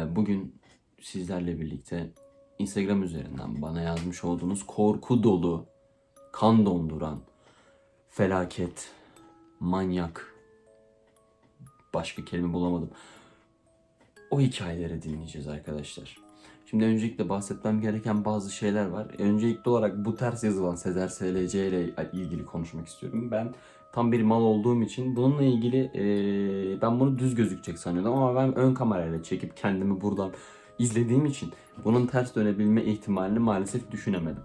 Bugün sizlerle birlikte Instagram üzerinden bana yazmış olduğunuz korku dolu, kan donduran, felaket, manyak, başka kelime bulamadım. O hikayeleri dinleyeceğiz arkadaşlar. Şimdi öncelikle bahsetmem gereken bazı şeyler var. Öncelikli olarak bu ters yazılan Sezer SLC ile ilgili konuşmak istiyorum. Ben tam bir mal olduğum için bununla ilgili eee, ben bunu düz gözükecek sanıyordum ama ben ön kamerayla çekip kendimi buradan izlediğim için bunun ters dönebilme ihtimalini maalesef düşünemedim.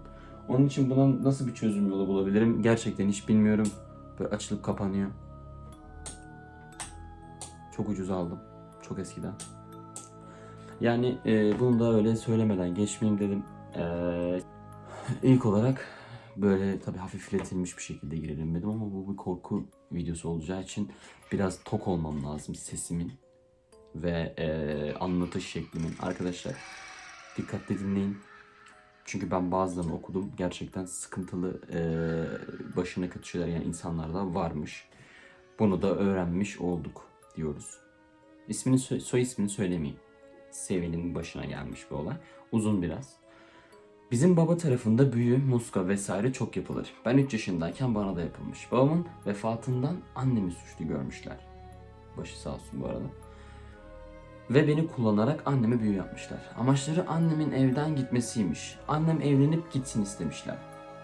Onun için buna nasıl bir çözüm yolu bulabilirim gerçekten hiç bilmiyorum. Böyle açılıp kapanıyor. Çok ucuz aldım. Çok eskiden. Yani e, bunu da öyle söylemeden geçmeyeyim dedim. E, ilk olarak böyle tabii hafifletilmiş bir şekilde girelim dedim ama bu bir korku videosu olacağı için biraz tok olmam lazım sesimin ve e, anlatış şeklimin. Arkadaşlar dikkatli dinleyin. Çünkü ben bazılarını okudum. Gerçekten sıkıntılı e, başına kötü şeyler yani insanlarda varmış. Bunu da öğrenmiş olduk diyoruz. İsmini soy ismini söylemeyeyim. Sevil'in başına gelmiş bir olay. Uzun biraz. Bizim baba tarafında büyü, muska vesaire çok yapılır. Ben 3 yaşındayken bana da yapılmış. Babamın vefatından annemi suçlu görmüşler. Başı sağ olsun bu arada. Ve beni kullanarak anneme büyü yapmışlar. Amaçları annemin evden gitmesiymiş. Annem evlenip gitsin istemişler.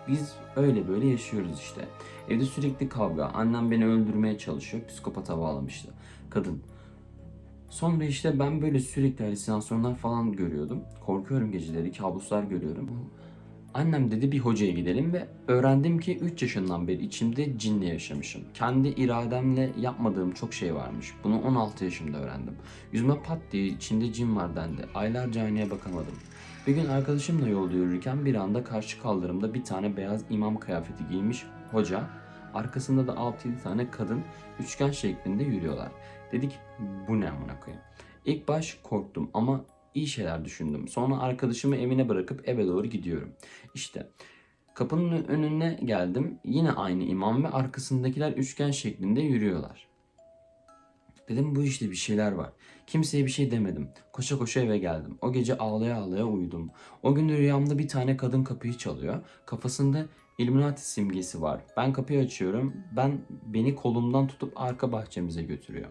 Biz öyle böyle yaşıyoruz işte. Evde sürekli kavga. Annem beni öldürmeye çalışıyor. Psikopata bağlamıştı. Kadın. Sonra işte ben böyle sürekli halüsinasyonlar falan görüyordum. Korkuyorum geceleri, kabuslar görüyorum. Annem dedi bir hocaya gidelim ve öğrendim ki 3 yaşından beri içimde cinle yaşamışım. Kendi irademle yapmadığım çok şey varmış. Bunu 16 yaşımda öğrendim. Yüzüme pat diye içinde cin var dendi. Aylarca aynaya bakamadım. Bir gün arkadaşımla yolda yürürken bir anda karşı kaldırımda bir tane beyaz imam kıyafeti giymiş hoca, arkasında da 6-7 tane kadın üçgen şeklinde yürüyorlar. Dedik bu ne amına koyayım. İlk baş korktum ama iyi şeyler düşündüm. Sonra arkadaşımı evine bırakıp eve doğru gidiyorum. İşte kapının önüne geldim. Yine aynı imam ve arkasındakiler üçgen şeklinde yürüyorlar. Dedim bu işte bir şeyler var. Kimseye bir şey demedim. Koşa koşa eve geldim. O gece ağlaya ağlaya uyudum. O gün rüyamda bir tane kadın kapıyı çalıyor. Kafasında Illuminati simgesi var. Ben kapıyı açıyorum. Ben beni kolumdan tutup arka bahçemize götürüyor.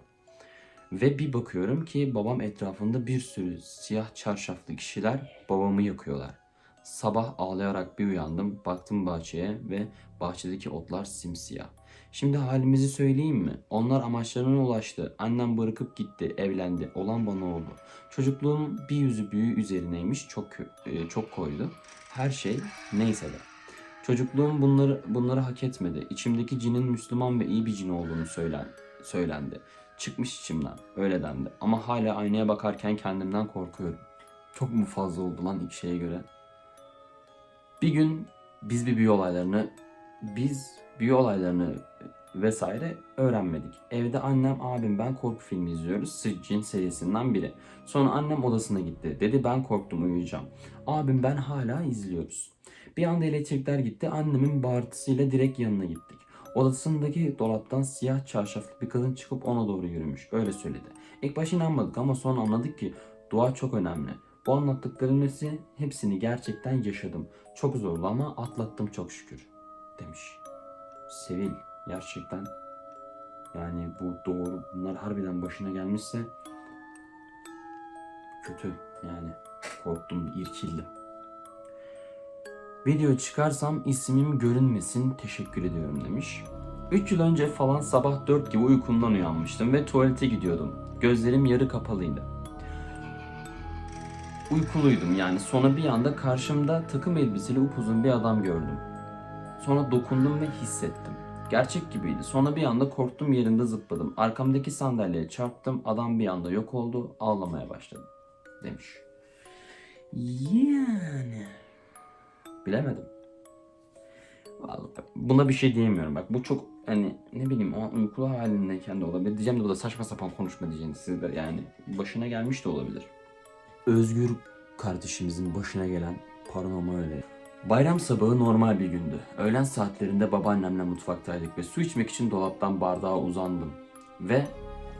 Ve bir bakıyorum ki babam etrafında bir sürü siyah çarşaflı kişiler babamı yakıyorlar. Sabah ağlayarak bir uyandım, baktım bahçeye ve bahçedeki otlar simsiyah. Şimdi halimizi söyleyeyim mi? Onlar amaçlarına ulaştı. Annem bırakıp gitti, evlendi. Olan bana oldu. Çocukluğum bir yüzü büyü üzerineymiş. Çok e, çok koydu. Her şey neyse de. Çocukluğum bunları bunları hak etmedi. İçimdeki cinin Müslüman ve iyi bir cin olduğunu söylen, söylendi. Çıkmış içimden. Öyle dendi. Ama hala aynaya bakarken kendimden korkuyorum. Çok mu fazla oldu lan ilk şeye göre? Bir gün biz bir büyü olaylarını biz büyü olaylarını vesaire öğrenmedik. Evde annem, abim, ben korku filmi izliyoruz. Sıccin serisinden biri. Sonra annem odasına gitti. Dedi ben korktum uyuyacağım. Abim ben hala izliyoruz. Bir anda elektrikler gitti. Annemin bağırtısıyla direkt yanına gittik. Odasındaki dolaptan siyah çarşaflı bir kadın çıkıp ona doğru yürümüş. Öyle söyledi. İlk başta inanmadık ama sonra anladık ki dua çok önemli. Bu anlattıkların hepsi, hepsini gerçekten yaşadım. Çok zordu ama atlattım çok şükür. Demiş. Sevil gerçekten yani bu doğru bunlar harbiden başına gelmişse kötü yani korktum irkildim. Video çıkarsam ismim görünmesin teşekkür ediyorum demiş. 3 yıl önce falan sabah 4 gibi uykumdan uyanmıştım ve tuvalete gidiyordum. Gözlerim yarı kapalıydı. Uykuluydum yani sonra bir anda karşımda takım elbiseli upuzun bir adam gördüm. Sonra dokundum ve hissettim. Gerçek gibiydi. Sonra bir anda korktum yerimde zıpladım. Arkamdaki sandalyeye çarptım. Adam bir anda yok oldu. Ağlamaya başladım. Demiş. Yani. Bilemedim. Vallahi buna bir şey diyemiyorum. Bak bu çok hani ne bileyim o an uykulu halindeyken de olabilir. Diyeceğim de bu da saçma sapan konuşma diyeceğiniz siz de yani başına gelmiş de olabilir. Özgür kardeşimizin başına gelen paranormal öyle. Bayram sabahı normal bir gündü. Öğlen saatlerinde babaannemle mutfaktaydık ve su içmek için dolaptan bardağa uzandım. Ve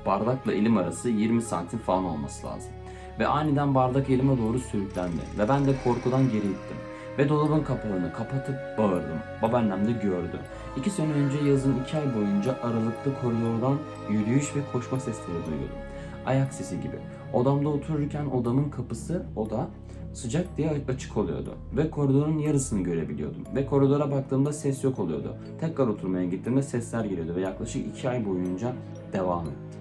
bardakla elim arası 20 santim falan olması lazım. ve aniden bardak elime doğru sürüklendi ve ben de korkudan geri ittim. Ve dolabın kapağını kapatıp bağırdım. Babaannem de gördü. İki sene önce yazın iki ay boyunca aralıklı koridordan yürüyüş ve koşma sesleri duyuyordum. Ayak sesi gibi. Odamda otururken odamın kapısı oda sıcak diye açık oluyordu. Ve koridorun yarısını görebiliyordum. Ve koridora baktığımda ses yok oluyordu. Tekrar oturmaya gittiğimde sesler geliyordu ve yaklaşık iki ay boyunca devam etti.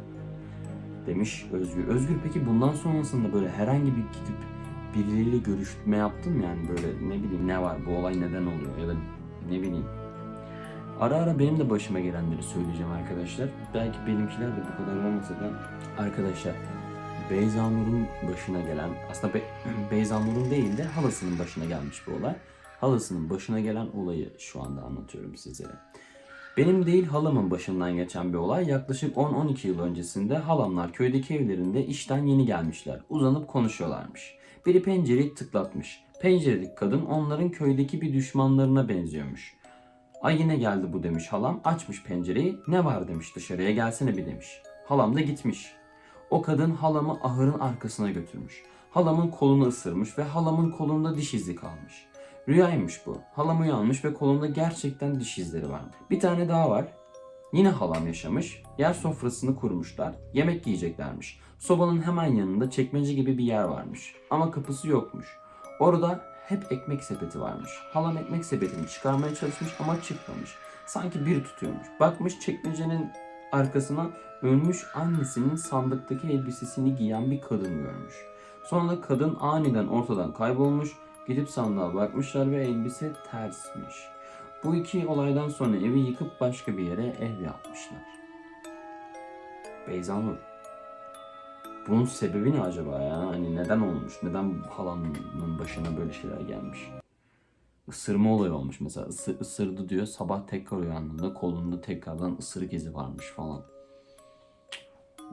Demiş Özgür. Özgür peki bundan sonrasında böyle herhangi bir gidip birileriyle görüşme yaptın mı yani böyle ne bileyim ne var bu olay neden oluyor ya da ne bileyim. Ara ara benim de başıma gelenleri söyleyeceğim arkadaşlar. Belki benimkiler de bu kadar olmasa da arkadaşlar Beyza Nur'un başına gelen aslında Be Beyza Nur'un değil de halasının başına gelmiş bu olay. Halasının başına gelen olayı şu anda anlatıyorum sizlere. Benim değil halamın başından geçen bir olay. Yaklaşık 10-12 yıl öncesinde halamlar köydeki evlerinde işten yeni gelmişler. Uzanıp konuşuyorlarmış. Biri pencereyi tıklatmış. Penceredeki kadın onların köydeki bir düşmanlarına benziyormuş. Ay yine geldi bu demiş halam. Açmış pencereyi. Ne var demiş dışarıya gelsene bir demiş. Halam da gitmiş. O kadın halamı ahırın arkasına götürmüş. Halamın kolunu ısırmış ve halamın kolunda diş izi kalmış. Rüyaymış bu. Halam uyanmış ve kolunda gerçekten diş izleri var. Bir tane daha var. Yine halam yaşamış. Yer sofrasını kurmuşlar. Yemek yiyeceklermiş. Sobanın hemen yanında çekmece gibi bir yer varmış. Ama kapısı yokmuş. Orada hep ekmek sepeti varmış. Halam ekmek sepetini çıkarmaya çalışmış ama çıkmamış. Sanki biri tutuyormuş. Bakmış çekmecenin arkasına ölmüş annesinin sandıktaki elbisesini giyen bir kadın görmüş. Sonra da kadın aniden ortadan kaybolmuş. Gidip sandığa bakmışlar ve elbise tersmiş. Bu iki olaydan sonra evi yıkıp başka bir yere ev yapmışlar. Beyza Nur. Bunun sebebi ne acaba ya? Hani neden olmuş? Neden halanın başına böyle şeyler gelmiş? Isırma olayı olmuş mesela. Isı, ısırdı diyor. Sabah tekrar uyandığında kolunda tekrardan ısırık izi varmış falan.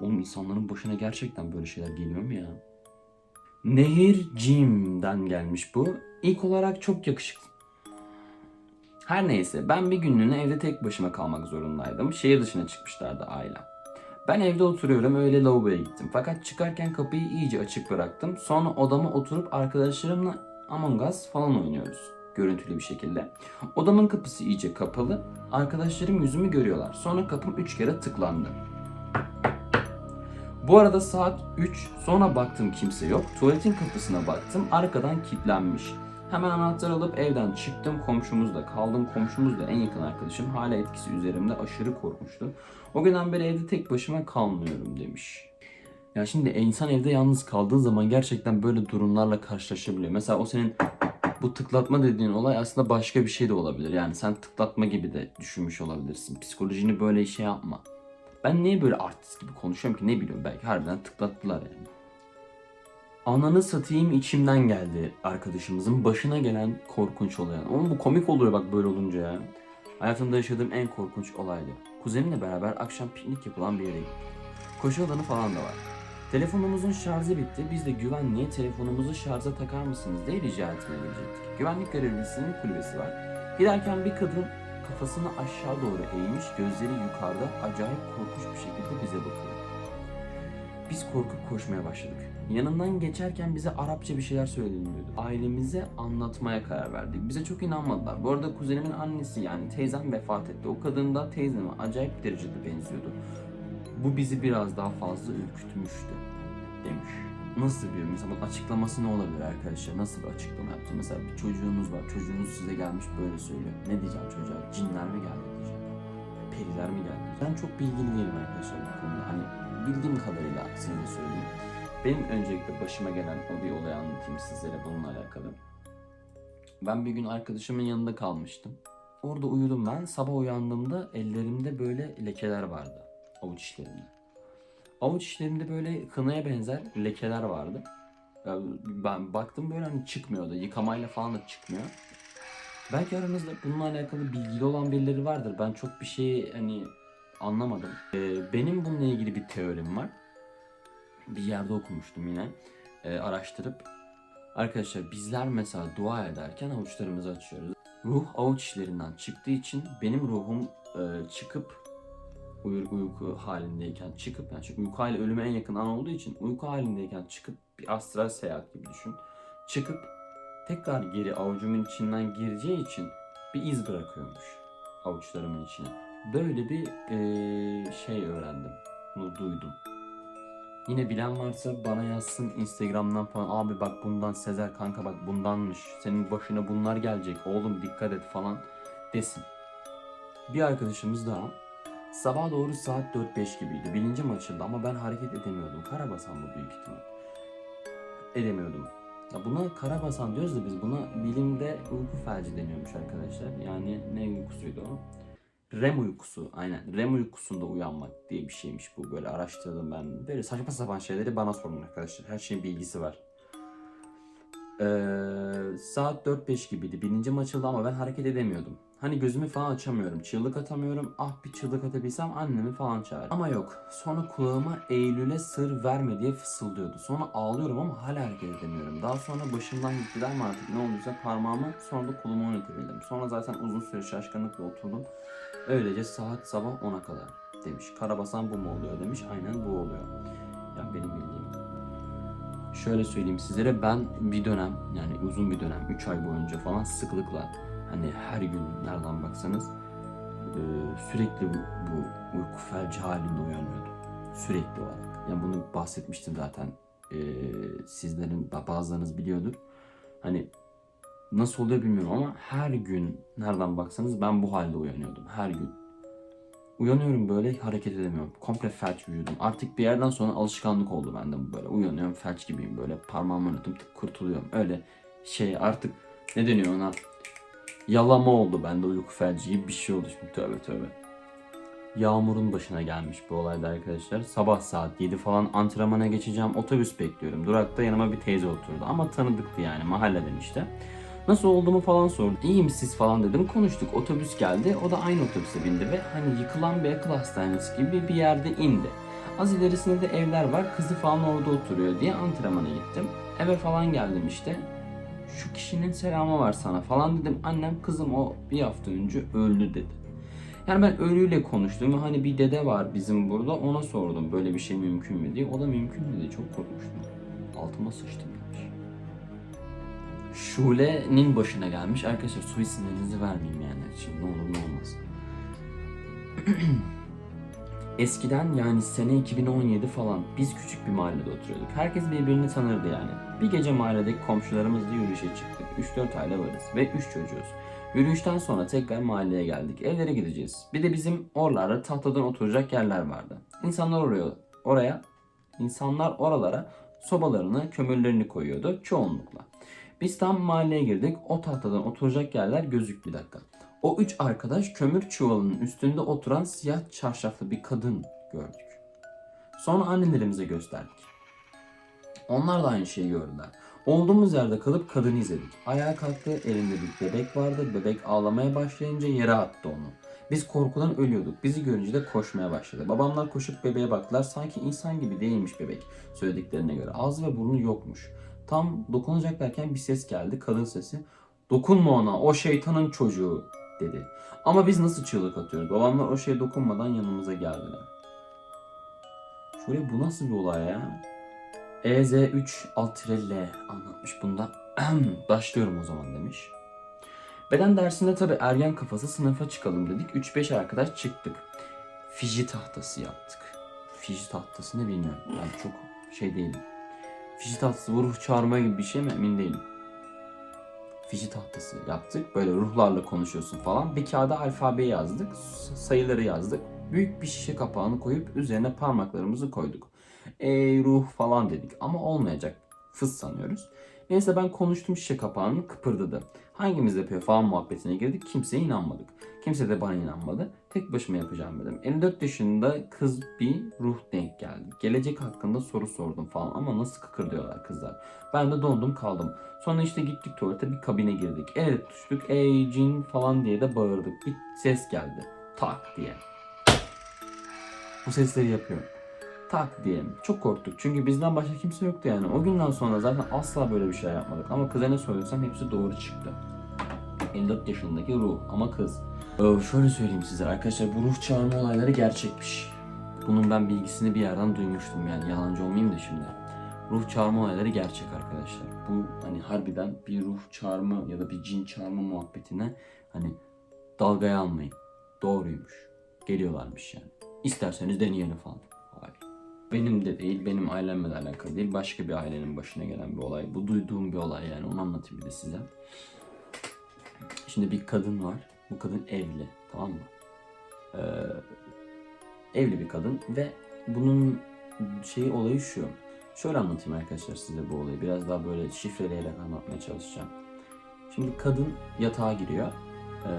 Oğlum insanların başına gerçekten böyle şeyler geliyor mu ya? Nehir Jim'den gelmiş bu. İlk olarak çok yakışıklı. Her neyse ben bir günlüğüne evde tek başıma kalmak zorundaydım. Şehir dışına çıkmışlardı ailem. Ben evde oturuyorum öyle lavaboya gittim. Fakat çıkarken kapıyı iyice açık bıraktım. Sonra odama oturup arkadaşlarımla Among Us falan oynuyoruz. Görüntülü bir şekilde. Odamın kapısı iyice kapalı. Arkadaşlarım yüzümü görüyorlar. Sonra kapım 3 kere tıklandı. Bu arada saat 3. Sonra baktım kimse yok. Tuvaletin kapısına baktım. Arkadan kilitlenmiş. Hemen anahtar alıp evden çıktım. Komşumuzla kaldım. Komşumuz da en yakın arkadaşım. Hala etkisi üzerimde aşırı korkmuştu. O günden beri evde tek başıma kalmıyorum demiş. Ya şimdi insan evde yalnız kaldığı zaman gerçekten böyle durumlarla karşılaşabiliyor. Mesela o senin bu tıklatma dediğin olay aslında başka bir şey de olabilir. Yani sen tıklatma gibi de düşünmüş olabilirsin. Psikolojini böyle şey yapma. Ben niye böyle artist gibi konuşuyorum ki ne biliyorum belki harbiden tıklattılar yani. Ananı satayım içimden geldi arkadaşımızın başına gelen korkunç olay. Ama bu komik oluyor bak böyle olunca ya. Hayatımda yaşadığım en korkunç olaydı. Kuzenimle beraber akşam piknik yapılan bir yere gittik. Koşu alanı falan da var. Telefonumuzun şarjı bitti. Biz de güvenliğe telefonumuzu şarja takar mısınız diye rica etmeye gelecektik. Güvenlik görevlisinin kulübesi var. Giderken bir kadın kafasını aşağı doğru eğmiş, gözleri yukarıda acayip korkunç bir şekilde bize bakıyor. Biz korkup koşmaya başladık. Yanından geçerken bize Arapça bir şeyler söylediğini duyduk. Ailemize anlatmaya karar verdik. Bize çok inanmadılar. Bu arada kuzenimin annesi yani teyzem vefat etti. O kadın da teyzeme acayip derecede benziyordu. Bu bizi biraz daha fazla ürkütmüştü demiş. Nasıl bir mesela açıklaması ne olabilir arkadaşlar? Nasıl bir açıklama yaptı? Mesela bir çocuğunuz var. Çocuğunuz size gelmiş böyle söylüyor. Ne diyeceğim çocuğa? Cinler mi geldi diyeceğim. Periler mi geldi? Ben çok bilgili değilim arkadaşlar bu konuda. Hani bildiğim kadarıyla size söyleyeyim. Benim öncelikle başıma gelen o bir olayı anlatayım sizlere bununla alakalı. Ben bir gün arkadaşımın yanında kalmıştım. Orada uyudum ben. Sabah uyandığımda ellerimde böyle lekeler vardı. Avuç içlerimde. Avuç içlerimde böyle kınaya benzer lekeler vardı. Ben baktım böyle hani çıkmıyordu. Yıkamayla falan da çıkmıyor. Belki aranızda bununla alakalı bilgili olan birileri vardır. Ben çok bir şey hani anlamadım. Ee, benim bununla ilgili bir teorim var. Bir yerde okumuştum yine. Ee, araştırıp. Arkadaşlar bizler mesela dua ederken avuçlarımızı açıyoruz. Ruh avuç içlerinden çıktığı için benim ruhum e, çıkıp uy- uyku halindeyken çıkıp yani çünkü uyku hali ölüme en yakın an olduğu için uyku halindeyken çıkıp bir astral seyahat gibi düşün. Çıkıp tekrar geri avucumun içinden gireceği için bir iz bırakıyormuş avuçlarımın içine. Böyle bir eee, şey öğrendim. Bunu duydum. Yine bilen varsa bana yazsın Instagram'dan falan. Abi bak bundan Sezer kanka bak bundanmış. Senin başına bunlar gelecek. Oğlum dikkat et falan desin. Bir arkadaşımız daha sabah doğru saat 4-5 gibiydi. Bilincim açıldı ama ben hareket edemiyordum. Karabasan bu büyük ihtimal. Edemiyordum. Ya buna karabasan diyoruz da biz buna bilimde uyku felci deniyormuş arkadaşlar. Yani ne uykusuydu o? REM uykusu aynen. REM uykusunda uyanmak diye bir şeymiş bu. Böyle araştırdım ben. Böyle saçma sapan şeyleri bana sorun arkadaşlar. Her şeyin bilgisi var. Ee, saat 4-5 gibiydi. Bilincim açıldı ama ben hareket edemiyordum. Hani gözümü falan açamıyorum. Çığlık atamıyorum. Ah bir çığlık atabilsem annemi falan çağır. Ama yok. Sonra kulağıma Eylül'e sır verme diye fısıldıyordu. Sonra ağlıyorum ama hala hareket edemiyorum. Daha sonra başımdan gittiler mi artık ne olduysa parmağımı sonra da kolumu oynatabildim. Sonra zaten uzun süre şaşkınlıkla oturdum. Öylece saat sabah 10'a kadar demiş. Karabasan bu mu oluyor demiş. Aynen bu oluyor. Yani benim bildiğim. Şöyle söyleyeyim sizlere ben bir dönem yani uzun bir dönem 3 ay boyunca falan sıklıkla hani her gün nereden baksanız e, sürekli bu, bu uyku felci halinde uyanıyordum. Sürekli olarak. Yani bunu bahsetmiştim zaten. E, sizlerin bazılarınız biliyordur. Hani nasıl oluyor bilmiyorum ama her gün nereden baksanız ben bu halde uyanıyordum. Her gün. Uyanıyorum böyle hareket edemiyorum. Komple felç vücudum. Artık bir yerden sonra alışkanlık oldu bende bu böyle. Uyanıyorum felç gibiyim böyle. Parmağımı oynatıp tık kurtuluyorum. Öyle şey artık ne deniyor ona? Yalama oldu bende uyku felci gibi bir şey oldu şimdi tövbe tövbe. Yağmur'un başına gelmiş bu olayda arkadaşlar. Sabah saat 7 falan antrenmana geçeceğim. Otobüs bekliyorum. Durakta yanıma bir teyze oturdu. Ama tanıdıktı yani mahalleden işte. Nasıl olduğumu falan sordu. İyiyim siz falan dedim. Konuştuk. Otobüs geldi. O da aynı otobüse bindi ve hani yıkılan bir akıl hastanesi gibi bir yerde indi. Az ilerisinde de evler var. Kızı falan orada oturuyor diye antrenmana gittim. Eve falan geldim işte. Şu kişinin selamı var sana falan dedim. Annem kızım o bir hafta önce öldü dedi. Yani ben ölüyle konuştum. Hani bir dede var bizim burada ona sordum böyle bir şey mümkün mü diye. O da mümkün dedi. Çok korkmuştum. Altıma sıçtım. Şule'nin başına gelmiş. Arkadaşlar su isimlerinizi vermeyeyim yani. Şimdi ne olur ne olmaz. Eskiden yani sene 2017 falan biz küçük bir mahallede oturuyorduk. Herkes birbirini tanırdı yani. Bir gece mahalledeki komşularımızla yürüyüşe çıktık. 3-4 aile varız ve 3 çocuğuz. Yürüyüşten sonra tekrar mahalleye geldik. Evlere gideceğiz. Bir de bizim oralarda tahtadan oturacak yerler vardı. İnsanlar oraya, oraya, insanlar oralara sobalarını, kömürlerini koyuyordu çoğunlukla. Biz tam mahalleye girdik. O tahtadan oturacak yerler gözük bir dakika. O üç arkadaş kömür çuvalının üstünde oturan siyah çarşaflı bir kadın gördük. Sonra annelerimize gösterdik. Onlar da aynı şeyi gördüler. Olduğumuz yerde kalıp kadını izledik. Ayağa kalktı, elinde bir bebek vardı. Bebek ağlamaya başlayınca yere attı onu. Biz korkudan ölüyorduk. Bizi görünce de koşmaya başladı. Babamlar koşup bebeğe baktılar. Sanki insan gibi değilmiş bebek söylediklerine göre. Ağzı ve burnu yokmuş. Tam dokunacaklarken bir ses geldi. Kadın sesi. Dokunma ona o şeytanın çocuğu dedi. Ama biz nasıl çığlık atıyoruz? Babamlar o şeye dokunmadan yanımıza geldiler. Şöyle bu nasıl bir olay ya? E EZ3 alt L anlatmış bunda. Başlıyorum o zaman demiş. Beden dersinde tabi ergen kafası sınıfa çıkalım dedik. 3-5 arkadaş çıktık. Fiji tahtası yaptık. Fiji tahtası ne bilmiyorum. Ben çok şey değilim. Fiji tahtası bu ruh çağırma gibi bir şey mi emin değilim. Fiji tahtası yaptık. Böyle ruhlarla konuşuyorsun falan. Bir kağıda alfabeyi yazdık. Sayıları yazdık. Büyük bir şişe kapağını koyup üzerine parmaklarımızı koyduk. Ey ruh falan dedik ama olmayacak. Fıs sanıyoruz. Neyse ben konuştum şişe kapağını kıpırdadı. Hangimiz yapıyor falan muhabbetine girdik. Kimseye inanmadık. Kimse de bana inanmadı. Tek başıma yapacağım dedim. 54 yaşında kız bir ruh denk geldi. Gelecek hakkında soru sordum falan ama nasıl kıkırdıyorlar kızlar. Ben de dondum kaldım. Sonra işte gittik tuvalete bir kabine girdik. El tutuştuk. Ey cin falan diye de bağırdık. Bir ses geldi. Tak diye. Bu sesleri yapıyorum. Tak diye. Çok korktuk. Çünkü bizden başka kimse yoktu yani. O günden sonra zaten asla böyle bir şey yapmadık. Ama kıza ne söylesem hepsi doğru çıktı. 54 yaşındaki ruh ama kız. Ee, şöyle söyleyeyim size arkadaşlar bu ruh çağırma olayları gerçekmiş. Bunun ben bilgisini bir yerden duymuştum yani yalancı olmayayım da şimdi. Ruh çağırma olayları gerçek arkadaşlar. Bu hani harbiden bir ruh çağırma ya da bir cin çağırma muhabbetine hani dalgaya almayın. Doğruymuş. Geliyorlarmış yani. İsterseniz deneyelim falan. Benim de değil, benim ailemle de alakalı değil. Başka bir ailenin başına gelen bir olay. Bu duyduğum bir olay yani. Onu anlatayım bir de size. Şimdi bir kadın var. Bu kadın evli. Tamam mı? Ee, evli bir kadın ve bunun şeyi olayı şu. Şöyle anlatayım arkadaşlar size bu olayı. Biraz daha böyle şifreleyerek anlatmaya çalışacağım. Şimdi kadın yatağa giriyor. Ee,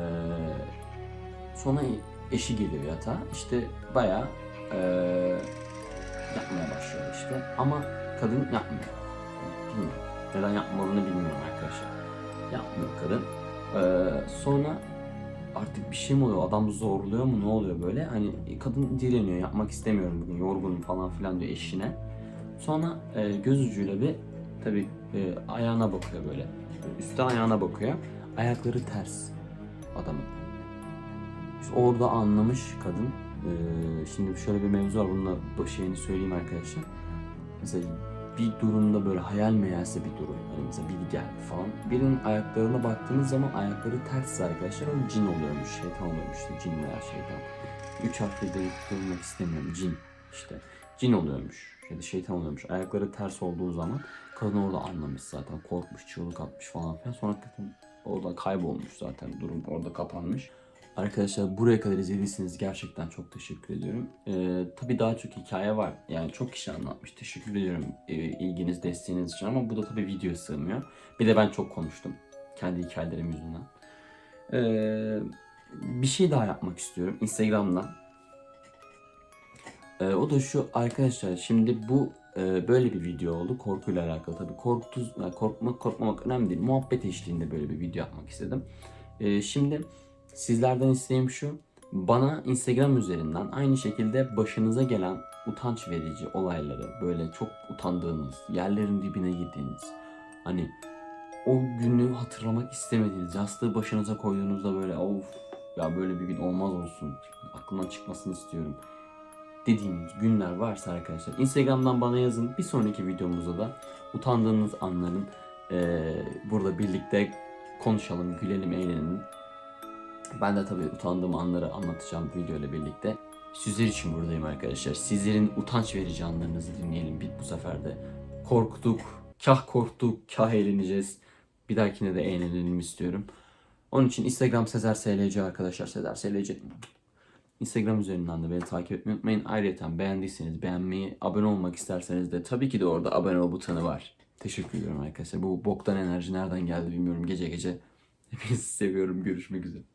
sonra eşi geliyor yatağa. İşte bayağı ee, yapmaya başlıyor işte. Ama kadın yapmıyor. Bilmiyorum. Neden yapmadığını bilmiyorum arkadaşlar. Yapmıyor kadın. Ee, sonra artık bir şey mi oluyor? Adam zorluyor mu? Ne oluyor böyle? Hani kadın direniyor. Yapmak istemiyorum bugün. Yorgunum falan filan diyor eşine. Sonra e, göz ucuyla bir tabi ayağına bakıyor böyle. Üstte ayağına bakıyor. Ayakları ters adamın. İşte orada anlamış kadın. Ee, şimdi şöyle bir mevzu var. Bununla bu şeyini söyleyeyim arkadaşlar. Mesela bir durumda böyle hayal meyalse bir durum. Hani mesela biri geldi falan. Birinin ayaklarına baktığınız zaman ayakları tersse arkadaşlar o cin oluyormuş. Şeytan oluyormuş. İşte cin veya şeytan. Üç harfli durmak istemiyorum. Cin işte. Cin oluyormuş. Ya da şeytan oluyormuş. Ayakları ters olduğu zaman kadın orada anlamış zaten. Korkmuş, çığlık atmış falan filan. Sonra orada kaybolmuş zaten. Durum orada kapanmış. Arkadaşlar buraya kadar izlediyseniz gerçekten çok teşekkür ediyorum. Ee, tabii daha çok hikaye var. Yani çok kişi anlatmış. Teşekkür ediyorum e, ilginiz, desteğiniz için ama bu da tabii video sığmıyor. Bir de ben çok konuştum. Kendi hikayelerim yüzünden. Ee, bir şey daha yapmak istiyorum Instagram'dan. Ee, o da şu arkadaşlar şimdi bu e, böyle bir video oldu korkuyla alakalı tabii korktuz yani korkmak korkmamak önemli değil muhabbet eşliğinde böyle bir video yapmak istedim. Ee, şimdi sizlerden isteğim şu bana Instagram üzerinden aynı şekilde başınıza gelen utanç verici olayları böyle çok utandığınız yerlerin dibine girdiğiniz hani o günü hatırlamak istemediğiniz yastığı başınıza koyduğunuzda böyle of ya böyle bir gün olmaz olsun aklımdan çıkmasını istiyorum dediğiniz günler varsa arkadaşlar Instagram'dan bana yazın. Bir sonraki videomuzda da utandığınız anların eee, burada birlikte konuşalım, gülelim, eğlenelim. Ben de tabii utandığım anları anlatacağım video ile birlikte. Sizler için buradayım arkadaşlar. Sizlerin utanç verici anlarınızı dinleyelim bir bu sefer de. Korktuk, kah korktuk, kah eğleneceğiz. Bir dahakine de eğlenelim istiyorum. Onun için Instagram Sezer SLC arkadaşlar. Sezer SLC Instagram üzerinden de beni takip etmeyi unutmayın. Ayrıca beğendiyseniz beğenmeyi, abone olmak isterseniz de tabii ki de orada abone ol butonu var. Teşekkür ediyorum arkadaşlar. Bu boktan enerji nereden geldi bilmiyorum gece gece. Hepinizi seviyorum. Görüşmek üzere.